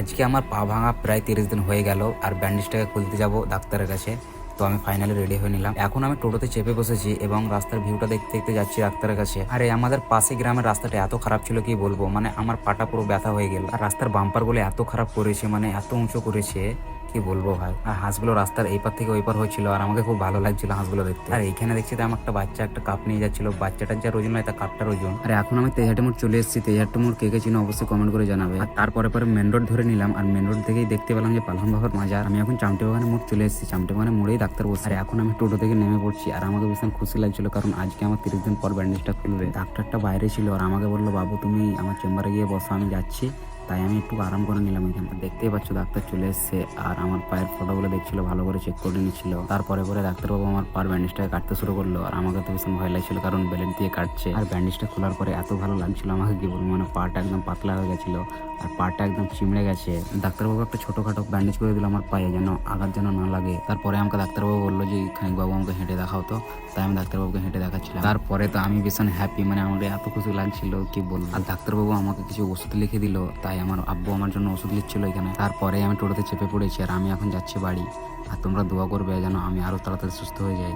আজকে আমার পা ভাঙা প্রায় তিরিশ দিন হয়ে গেল আর ব্যান্ডেজটাকে খুলতে যাব ডাক্তারের কাছে। তো আমি ফাইনালি রেডি হয়ে নিলাম। এখন আমি টোটোতে চেপে বসেছি এবং রাস্তার ভিউটা দেখতে দেখতে যাচ্ছি ডাক্তারের কাছে। আরে, আমাদের পাশে গ্রামের রাস্তাটা এত খারাপ ছিল, কি বলব? মানে আমার পাটা পুরো ব্যথা হয়ে গেল। আর রাস্তার বাম্পার বলে এত খারাপ করেছে মানে এত উঁচু করেছে। কি বলব ভাই? আর হাঁসগুলো রাস্তার এই পার থেকে ওই পার হচ্ছিল আর আমাকে খুব ভালো লাগছিল হাঁসগুলো দেখতে। আর এইখানে দেখছি তো আমার একটা বাচ্চা, একটা কাপ নিয়ে যাচ্ছিল। বাচ্চাটার যার ওজন হয় তার কাপটার ওজন। আর এখন আমি তেহাটে মোড় চলে এসেছি। তেহাটে মোড় কে কে চিনো অবশ্যই কমেন্ট করে জানাবে। আর তারপরে পরে মেন রোড ধরে নিলাম। আর মেন রোড থেকেই দেখতে পেলাম যে পালহাম বাবার মাজার। আমি এখন চামটে বাগানে মোড় চলে এসেছি। চামটে বাগানে মোড়েই ডাক্তার বসে। আর এখন আমি টোটো থেকে নেমে পড়ছি। আর আমাকে ভীষণ খুশি লাগছিল, কারণ আজকে আমার তিরিশ দিন পর ব্যান্ডেজটা খুলবে। ডাক্তারটা বাইরে ছিল। আর আমাকে বলল, বাবু, তুমি আমার চেম্বারে গিয়ে বসো, আমি যাচ্ছি। তাই আমি একটু আরাম করে নিলাম এখানে দেখতেই পাচ্ছ, ডাক্তার চলে এসেছে আর আমার পায়ের ফটোগুলো দেখছিল, ভালো করে চেক করে নিচ্ছিল তারপরে পরে ডাক্তারবাবু আমার পার ব্যান্ডেজটাকে কাটতে শুরু করল আর আমাকে তো ভীষণ ভয় লাগছিল কারণ ব্লেড দিয়ে কাটছে। আর ব্যান্ডেজটা খোলার পরে এত ভালো লাগছিল আমাকে, কি বলব মানে পাটা একদম পাতলা হয়ে গেছিল আর পাটা একদম চিমড়ে গেছে। ডাক্তারবাবু একটা ছোটখাটো ব্যান্ডেজ করে দিল আমার পায়ে যেন আঘাত যেন না লাগে। তারপরে আমাকে ডাক্তারবাবু বলল যে খানিক বাবু আমাকে হেঁটে দেখাও তো। তাই আমি ডাক্তারবাবুকে হেঁটে দেখাচ্ছিলাম। তারপরে তো আমি ভীষণ হ্যাপি মানে আমাকে এত খুশি লাগছিল, কি বলব। আর ডাক্তারবাবু আমাকে কিছু ওষুধ লিখে দিল, তাই আমার আব্বু আমার জন্য ওষুধ লিখছিলো এখানে। তারপরে আমি টোটোতে চেপে পড়েছি আর আমি এখন যাচ্ছি বাড়ি। আর তোমরা দোয়া করবে যেন আমি আরও তাড়াতাড়ি সুস্থ হয়ে যাই।